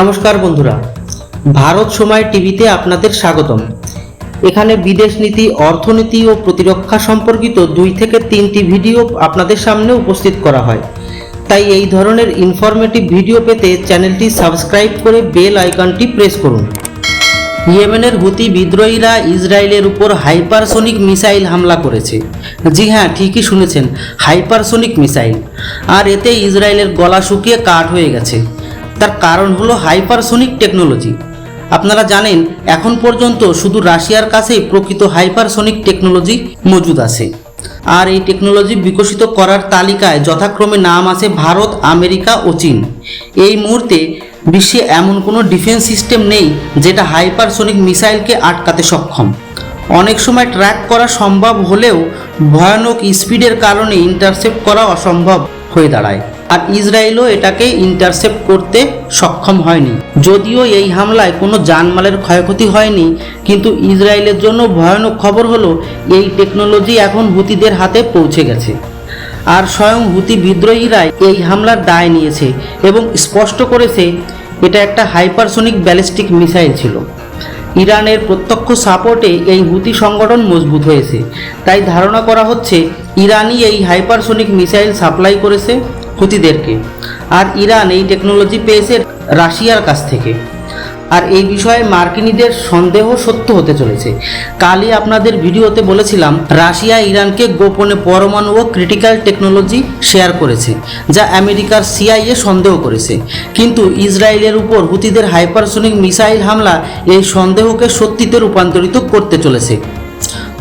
নমস্কার বন্ধুরা, ভারত সময় টিভিতে আপনাদের স্বাগতম। এখানে বিদেশ নীতি, অর্থনীতি ও প্রতিরক্ষা সম্পর্কিত দুই থেকে তিনটি ভিডিও আপনাদের সামনে উপস্থিত করা হয়। তাই এই ধরনের ইনফরমেটিভ ভিডিও পেতে চ্যানেলটি সাবস্ক্রাইব করে বেল আইকনটি প্রেস করুন। ইয়েমেনের হুতি বিদ্রোহীরা ইসরায়েলের উপর হাইপারসোনিক মিসাইল হামলা করেছে। জি হ্যাঁ ঠিকই শুনেছেন, হাইপারসোনিক মিসাইল। আর এতে ইসরায়েলের গলা শুকিয়ে কাঠ হয়ে গেছে। তার কারণ হলো হাইপারসোনিক টেকনোলজি। আপনারা জানেন, এখন পর্যন্ত শুধু রাশিয়ার কাছেই প্রকৃত হাইপারসোনিক টেকনোলজি মজুদ আছে। আর এই টেকনোলজি বিকশিত করার তালিকায় যথাক্রমে নাম আছে ভারত, আমেরিকা ও চীন। এই মুহূর্তে বিশ্বে এমন কোনো ডিফেন্স সিস্টেম নেই যেটা হাইপারসোনিক মিসাইলকে আটকাতে সক্ষম। অনেক সময় ট্র্যাক করা সম্ভব হলেও ভয়ানক স্পিডের কারণে ইন্টারসেপ্ট করা অসম্ভব হয়ে দাঁড়ায়। আর ইসরায়েলও এটাকে ইন্টারসেপ্ট করতে সক্ষম হয়নি। যদিও এই হামলায় কোনো জানমালের ক্ষয়ক্ষতি হয়নি, কিন্তু ইসরায়েলের জন্য ভয়ানক খবর হলো, এই টেকনোলজি এখন হুতিদের হাতে পৌঁছে গেছে। আর স্বয়ং হুতি বিদ্রোহীরাই এই হামলার দায় নিয়েছে এবং স্পষ্ট করেছে, এটা একটা হাইপারসোনিক ব্যালিস্টিক মিসাইল ছিল। ইরানের প্রত্যক্ষ সাপোর্টে এই হুতি সংগঠন মজবুত হয়েছে। তাই ধারণা করা হচ্ছে, ইরানই এই হাইপারসোনিক মিসাইল সাপ্লাই করেছে। হুতিদেরকে। আর ইরান এই টেকনোলজি পেয়েছে রাশিয়ার কাছ থেকে। আর এই বিষয়ে মার্কিনীদের সন্দেহ সত্য হতে চলেছে। কালই আপনাদের ভিডিওতে বলেছিলাম, রাশিয়া ইরানকে গোপনে পরমাণু ও ক্রিটিক্যাল টেকনোলজি শেয়ার করেছে, যা আমেরিকার সিআইএ সন্দেহ করেছে। কিন্তু ইসরায়েলের উপর হুতিদের হাইপারসোনিক মিসাইল হামলা এই সন্দেহকে সত্যিতে রূপান্তরিত করতে চলেছে।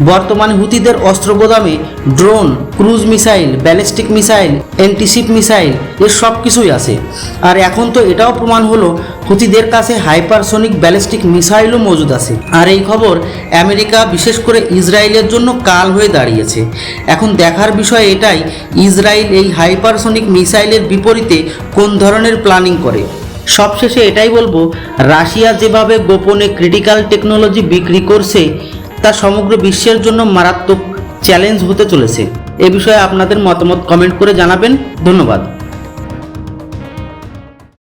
বর্তমানে হুতিদের অস্ত্র গোদামে drone, cruise missile, ballistic missile antiship missile এর সব কিছুই আছে। আর এখন তো এটাও প্রমাণ হলো হুতিদের কাছে হাইপারসোনিক ব্যালিস্টিক মিসাইলও মজুদ আছে। আর এই খবর আমেরিকা, বিশেষ করে ইসরায়েলের জন্য কাল হয়ে দাঁড়িয়েছে। এখন দেখার বিষয় এটাই, ইসরায়েল এই হাইপারসোনিক মিসাইলের বিপরীতে কোন ধরনের প্ল্যানিং করে? সবশেষে এটাই বলব, রাশিয়া যেভাবে গোপনে ক্রিটিক্যাল টেকনোলজি বিক্রি করছে তা সমগ্র বিশ্বের জন্য মারাত্মক চ্যালেঞ্জ হতে চলেছে। এ বিষয়ে আপনাদের মতামত কমেন্ট করে জানাবেন। ধন্যবাদ।